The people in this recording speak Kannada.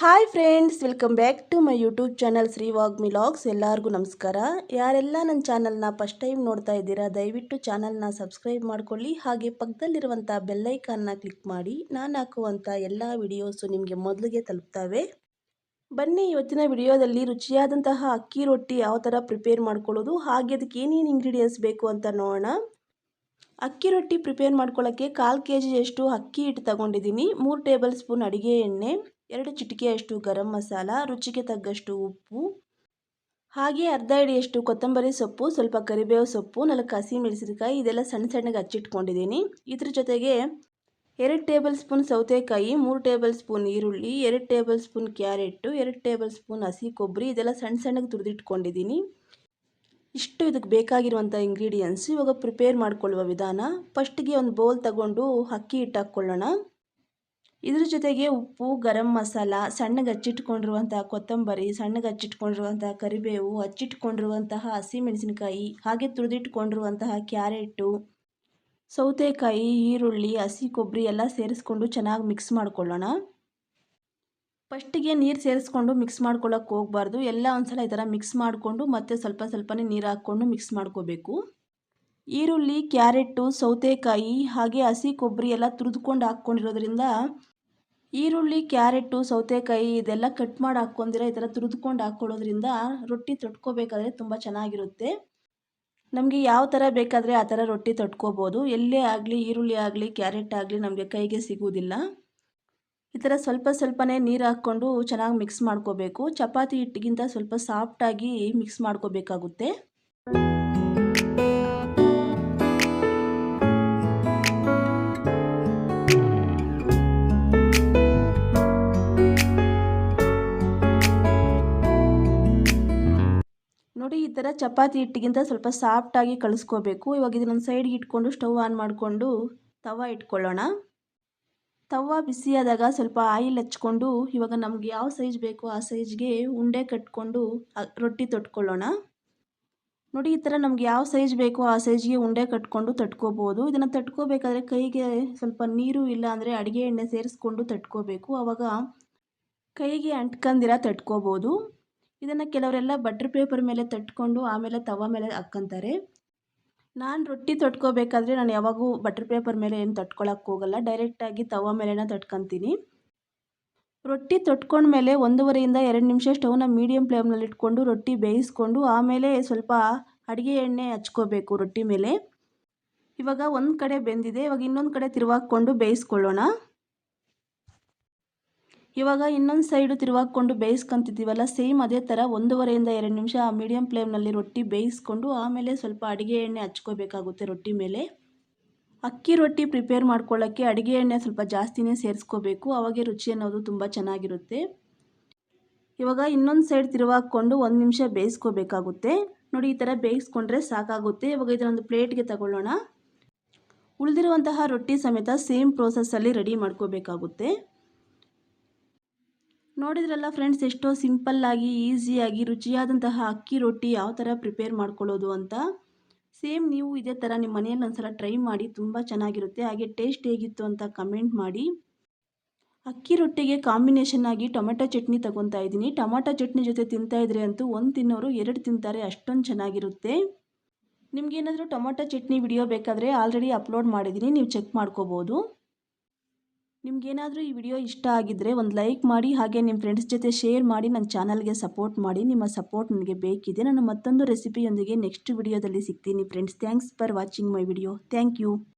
Hi friends welcome back to my YouTube channel Shri ವಾಗ್ ಮಿಲಾಗ್ಸ್ ಎಲ್ಲರಿಗೂ ನಮಸ್ಕಾರ. ಯಾರೆಲ್ಲ ನನ್ನ ಚಾನಲ್ನ ಫಸ್ಟ್ ಟೈಮ್ ನೋಡ್ತಾ ಇದ್ದೀರಾ, ದಯವಿಟ್ಟು ಚಾನಲ್ನ ಸಬ್ಸ್ಕ್ರೈಬ್ ಮಾಡ್ಕೊಳ್ಳಿ. ಹಾಗೆ ಪಕ್ಕದಲ್ಲಿರುವಂಥ ಬೆಲ್ಲೈಕನ್ನ ಕ್ಲಿಕ್ ಮಾಡಿ. ನಾನು ಹಾಕುವಂಥ ಎಲ್ಲ ವಿಡಿಯೋಸು ನಿಮಗೆ ಮೊದಲಿಗೆ ತಲುಪ್ತವೆ. ಬನ್ನಿ, ಇವತ್ತಿನ ವಿಡಿಯೋದಲ್ಲಿ ರುಚಿಯಾದಂತಹ ಅಕ್ಕಿ ರೊಟ್ಟಿ ಯಾವ ಥರ ಪ್ರಿಪೇರ್ ಮಾಡ್ಕೊಳ್ಳೋದು, ಹಾಗೆ ಅದಕ್ಕೆ ಏನೇನು ಇಂಗ್ರೀಡಿಯೆಂಟ್ಸ್ ಬೇಕು ಅಂತ ನೋಡೋಣ. ಅಕ್ಕಿ ರೊಟ್ಟಿ ಪ್ರಿಪೇರ್ ಮಾಡ್ಕೊಳ್ಳೋಕ್ಕೆ ಕಾಲು ಕೆ ಜಿಯಷ್ಟು ಅಕ್ಕಿ ಹಿಟ್ಟು ತಗೊಂಡಿದ್ದೀನಿ. ಮೂರು ಟೇಬಲ್ ಸ್ಪೂನ್ ಅಡುಗೆ ಎಣ್ಣೆ. ಎರಡು ಚಿಟಿಕೆಯಷ್ಟು ಗರಂ ಮಸಾಲ, ರುಚಿಗೆ ತಗ್ಗಷ್ಟು ಉಪ್ಪು, ಹಾಗೆ ಅರ್ಧ ಇಡಿಯಷ್ಟು ಕೊತ್ತಂಬರಿ ಸೊಪ್ಪು, ಸ್ವಲ್ಪ ಕರಿಬೇವು ಸೊಪ್ಪು, ನಾಲ್ಕು ಹಸಿ ಮೆಣಸಿನಕಾಯಿ, ಇದೆಲ್ಲ ಸಣ್ಣ ಸಣ್ಣಗೆ ಹಚ್ಚಿಟ್ಕೊಂಡಿದ್ದೀನಿ. ಇದ್ರ ಜೊತೆಗೆ ಎರಡು ಟೇಬಲ್ ಸ್ಪೂನ್ ಸೌತೆಕಾಯಿ, ಮೂರು ಟೇಬಲ್ ಸ್ಪೂನ್ ಈರುಳ್ಳಿ, ಎರಡು ಟೇಬಲ್ ಸ್ಪೂನ್ ಕ್ಯಾರೆಟು ಎರಡು ಟೇಬಲ್ ಸ್ಪೂನ್ ಹಸಿ ಕೊಬ್ಬರಿ, ಇದೆಲ್ಲ ಸಣ್ಣ ಸಣ್ಣಗೆ ತುರಿದಿಟ್ಕೊಂಡಿದ್ದೀನಿ. ಇಷ್ಟು ಇದಕ್ಕೆ ಬೇಕಾಗಿರುವಂಥ ಇಂಗ್ರೀಡಿಯೆಂಟ್ಸು ಇವಾಗ ಪ್ರಿಪೇರ್ ಮಾಡಿಕೊಳ್ಳುವ ವಿಧಾನ. ಫಸ್ಟಿಗೆ ಒಂದು ಬೌಲ್ ತಗೊಂಡು ಅಕ್ಕಿ ಹಿಟ್ಟು ಹಾಕ್ಕೊಳ್ಳೋಣ ಇದ್ರ ಜೊತೆಗೆ ಉಪ್ಪು, ಗರಂ ಮಸಾಲ ಸಣ್ಣಗೆ ಹಚ್ಚಿಟ್ಕೊಂಡಿರುವಂಥ ಕೊತ್ತಂಬರಿ ಸಣ್ಣಗೆ ಹಚ್ಚಿಟ್ಕೊಂಡಿರುವಂತಹ ಕರಿಬೇವು, ಹಚ್ಚಿಟ್ಕೊಂಡಿರುವಂತಹ ಹಸಿಮೆಣಸಿನಕಾಯಿ, ಹಾಗೆ ತುರಿದಿಟ್ಕೊಂಡಿರುವಂತಹ ಕ್ಯಾರೆಟು, ಸೌತೆಕಾಯಿ, ಈರುಳ್ಳಿ, ಹಸಿ ಕೊಬ್ಬರಿ ಎಲ್ಲ ಸೇರಿಸ್ಕೊಂಡು ಚೆನ್ನಾಗಿ ಮಿಕ್ಸ್ ಮಾಡ್ಕೊಳ್ಳೋಣ. ಫಸ್ಟಿಗೆ ನೀರು ಸೇರಿಸ್ಕೊಂಡು ಮಿಕ್ಸ್ ಮಾಡ್ಕೊಳ್ಳೋಕೆ ಹೋಗಬಾರ್ದು. ಎಲ್ಲ ಒಂದು ಸಲ ಈ ಥರ ಮಿಕ್ಸ್ ಮಾಡಿಕೊಂಡು ಮತ್ತೆ ಸ್ವಲ್ಪ ಸ್ವಲ್ಪನೇ ನೀರು ಹಾಕ್ಕೊಂಡು ಮಿಕ್ಸ್ ಮಾಡ್ಕೋಬೇಕು. ಈರುಳ್ಳಿ ಕ್ಯಾರೆಟು ಸೌತೆಕಾಯಿ ಹಾಗೆ ಹಸಿ ಕೊಬ್ಬರಿ ಎಲ್ಲ ತುರಿದುಕೊಂಡು ಹಾಕ್ಕೊಂಡಿರೋದ್ರಿಂದ ಈರುಳ್ಳಿ ಕ್ಯಾರೆಟು ಸೌತೆಕಾಯಿ ಇದೆಲ್ಲ ಕಟ್ ಮಾಡಿ ಹಾಕ್ಕೊಂಡಿರ ಈ ಥರ ತುರಿದ್ಕೊಂಡು ಹಾಕ್ಕೊಳ್ಳೋದ್ರಿಂದ ರೊಟ್ಟಿ ತೊಟ್ಕೋಬೇಕಾದ್ರೆ ತುಂಬ ಚೆನ್ನಾಗಿರುತ್ತೆ. ನಮಗೆ ಯಾವ ಥರ ಬೇಕಾದರೆ ಆ ಥರ ರೊಟ್ಟಿ ತೊಟ್ಕೋಬೋದು. ಎಲ್ಲೇ ಆಗಲಿ ಈರುಳ್ಳಿ ಆಗಲಿ, ಕ್ಯಾರೆಟ್ ಆಗಲಿ ನಮಗೆ ಕೈಗೆ ಸಿಗುವುದಿಲ್ಲ. ಈ ಥರ ಸ್ವಲ್ಪ ಸ್ವಲ್ಪನೇ ನೀರು ಹಾಕ್ಕೊಂಡು ಚೆನ್ನಾಗಿ ಮಿಕ್ಸ್ ಮಾಡ್ಕೋಬೇಕು. ಚಪಾತಿ ಹಿಟ್ಟಿಗಿಂತ ಸ್ವಲ್ಪ ಸಾಫ್ಟಾಗಿ ಮಿಕ್ಸ್ ಮಾಡ್ಕೋಬೇಕಾಗುತ್ತೆ. ಈ ಥರ ಚಪಾತಿ ಹಿಟ್ಟಿಗಿಂತ ಸ್ವಲ್ಪ ಸಾಫ್ಟಾಗಿ ಕಳಿಸ್ಕೋಬೇಕು. ಇವಾಗ ಇದನ್ನೊಂದು ಸೈಡ್ಗೆ ಇಟ್ಕೊಂಡು ಸ್ಟವ್ ಆನ್ ಮಾಡಿಕೊಂಡು ತವ ಇಟ್ಕೊಳ್ಳೋಣ. ತವ ಬಿಸಿಯಾದಾಗ ಸ್ವಲ್ಪ ಆಯಿಲ್ ಹಚ್ಕೊಂಡು ಇವಾಗ ನಮ್ಗೆ ಯಾವ ಸೈಜ್ ಬೇಕೋ ಆ ಸೈಜ್ಗೆ ಉಂಡೆ ಕಟ್ಕೊಂಡು ರೊಟ್ಟಿ ತೊಟ್ಕೊಳ್ಳೋಣ. ನೋಡಿ ಈ ಥರ ನಮ್ಗೆ ಯಾವ ಸೈಜ್ ಬೇಕೋ ಆ ಸೈಜ್ಗೆ ಉಂಡೆ ಕಟ್ಕೊಂಡು ತಟ್ಕೋಬೋದು. ಇದನ್ನು ತಟ್ಕೋಬೇಕಾದ್ರೆ ಕೈಗೆ ಸ್ವಲ್ಪ ನೀರು ಇಲ್ಲ ಅಂದರೆ ಅಡುಗೆ ಎಣ್ಣೆ ಸೇರಿಸ್ಕೊಂಡು ತಟ್ಕೋಬೇಕು. ಆವಾಗ ಕೈಗೆ ಅಂಟ್ಕಂದಿರ ತಟ್ಕೋಬೋದು. ಇದನ್ನು ಕೆಲವರೆಲ್ಲ ಬಟ್ರ್ ಪೇಪರ್ ಮೇಲೆ ತಟ್ಕೊಂಡು ಆಮೇಲೆ ತವ ಮೇಲೆ ಹಾಕ್ಕೊಂತಾರೆ ನಾನು ರೊಟ್ಟಿ ತೊಟ್ಕೋಬೇಕಾದ್ರೆ ನಾನು ಯಾವಾಗೂ ಬಟ್ರ್ ಪೇಪರ್ ಮೇಲೆ ಏನು ತಟ್ಕೊಳಕ್ಕೆ ಹೋಗಲ್ಲ ಡೈರೆಕ್ಟಾಗಿ ತವ ಮೇಲೆನ ತಟ್ಕೊತೀನಿ. ರೊಟ್ಟಿ ತೊಟ್ಕೊಂಡ್ಮೇಲೆ ಒಂದೂವರೆಯಿಂದ ಎರಡು ನಿಮಿಷ ಸ್ಟವ್ನ ಮೀಡಿಯಮ್ ಫ್ಲೇಮ್ನಲ್ಲಿ ಇಟ್ಕೊಂಡು ರೊಟ್ಟಿ ಬೇಯಿಸ್ಕೊಂಡು ಆಮೇಲೆ ಸ್ವಲ್ಪ ಅಡುಗೆ ಎಣ್ಣೆ ಹಚ್ಕೋಬೇಕು ರೊಟ್ಟಿ ಮೇಲೆ. ಇವಾಗ ಒಂದು ಕಡೆ ಬೆಂದಿದೆ, ಇವಾಗ ಇನ್ನೊಂದು ಕಡೆ ತಿರುವಾಕ್ಕೊಂಡು ಬೇಯಿಸ್ಕೊಳ್ಳೋಣ. ಇವಾಗ ಇನ್ನೊಂದು ಸೈಡು ತಿರುವಾಕೊಂಡು ಬೇಯಿಸ್ಕೊಂತಿದ್ದೀವಲ್ಲ ಸೇಮ್ ಅದೇ ಥರ ಒಂದೂವರೆಯಿಂದ ಎರಡು ನಿಮಿಷ ಮೀಡಿಯಮ್ ಫ್ಲೇಮ್ನಲ್ಲಿ ರೊಟ್ಟಿ ಬೇಯಿಸ್ಕೊಂಡು ಆಮೇಲೆ ಸ್ವಲ್ಪ ಅಡುಗೆ ಎಣ್ಣೆ ಹಚ್ಕೋಬೇಕಾಗುತ್ತೆ ರೊಟ್ಟಿ ಮೇಲೆ. ಅಕ್ಕಿ ರೊಟ್ಟಿ ಪ್ರಿಪೇರ್ ಮಾಡ್ಕೊಳ್ಳೋಕ್ಕೆ ಅಡುಗೆ ಎಣ್ಣೆ ಸ್ವಲ್ಪ ಜಾಸ್ತಿನೇ ಸೇರಿಸ್ಕೋಬೇಕು, ಅವಾಗೆ ರುಚಿ ಅನ್ನೋದು ತುಂಬ ಚೆನ್ನಾಗಿರುತ್ತೆ. ಇವಾಗ ಇನ್ನೊಂದು ಸೈಡ್ ತಿರುವಾಕೊಂಡು ಒಂದು ನಿಮಿಷ ಬೇಯಿಸ್ಕೋಬೇಕಾಗುತ್ತೆ. ನೋಡಿ, ಈ ಥರ ಬೇಯಿಸ್ಕೊಂಡ್ರೆ ಸಾಕಾಗುತ್ತೆ. ಇವಾಗ ಇದನ್ನೊಂದು ಪ್ಲೇಟ್ಗೆ ತಗೊಳ್ಳೋಣ. ಉಳಿದಿರುವಂತಹ ರೊಟ್ಟಿ ಸಮೇತ ಸೇಮ್ ಪ್ರೋಸೆಸ್ಸಲ್ಲಿ ರೆಡಿ ಮಾಡ್ಕೋಬೇಕಾಗುತ್ತೆ. ನೋಡಿದ್ರಲ್ಲ ಫ್ರೆಂಡ್ಸ್ ಎಷ್ಟೋ ಸಿಂಪಲ್ಲಾಗಿ ಈಸಿಯಾಗಿ ರುಚಿಯಾದಂತಹ ಅಕ್ಕಿ ರೊಟ್ಟಿ ಯಾವ ಥರ ಪ್ರಿಪೇರ್ ಮಾಡ್ಕೊಳ್ಳೋದು ಅಂತ? ಸೇಮ್ ನೀವು ಇದೇ ಥರ ನಿಮ್ಮ ಮನೆಯಲ್ಲಿ ಒಂದ್ಸಲ ಟ್ರೈ ಮಾಡಿ, ತುಂಬ ಚೆನ್ನಾಗಿರುತ್ತೆ. ಹಾಗೆ ಟೇಸ್ಟ್ ಹೇಗಿತ್ತು ಅಂತ ಕಮೆಂಟ್ ಮಾಡಿ. ಅಕ್ಕಿ ರೊಟ್ಟಿಗೆ ಕಾಂಬಿನೇಷನ್ ಆಗಿ ಟೊಮೆಟೊ ಚಟ್ನಿ ತಗೊತಾ ಇದ್ದೀನಿ. ಟೊಮೆಟೊ ಚಟ್ನಿ ಜೊತೆ ತಿಂತಾ ಇದ್ರೆ ಅಂತೂ ಒಂದು ತಿನ್ನೋರು ಎರಡು ತಿಂತಾರೆ, ಅಷ್ಟೊಂದು ಚೆನ್ನಾಗಿರುತ್ತೆ. ನಿಮ್ಗೇನಾದರೂ ಟೊಮೆಟೊ ಚಟ್ನಿ ವಿಡಿಯೋ ಬೇಕಾದರೆ ಆಲ್ರೆಡಿ ಅಪ್ಲೋಡ್ ಮಾಡಿದ್ದೀನಿ, ನೀವು ಚೆಕ್ ಮಾಡ್ಕೋಬೋದು. ನಿಮಗೇನಾದರೂ ಈ ವಿಡಿಯೋ ಇಷ್ಟ ಆಗಿದ್ದರೆ ಒಂದು ಲೈಕ್ ಮಾಡಿ, ಹಾಗೆ ನಿಮ್ಮ ಫ್ರೆಂಡ್ಸ್ ಜೊತೆ ಶೇರ್ ಮಾಡಿ ನನ್ನ ಚಾನಲ್ಗೆ ಸಪೋರ್ಟ್ ಮಾಡಿ, ನಿಮ್ಮ ಸಪೋರ್ಟ್ ನನಗೆ ಬೇಕಿದೆ ನಾನು ಮತ್ತೊಂದು ರೆಸಿಪಿಯೊಂದಿಗೆ ನೆಕ್ಸ್ಟ್ ವಿಡಿಯೋದಲ್ಲಿ ಸಿಗ್ತೀನಿ. Friends, thanks for watching my video. Thank you.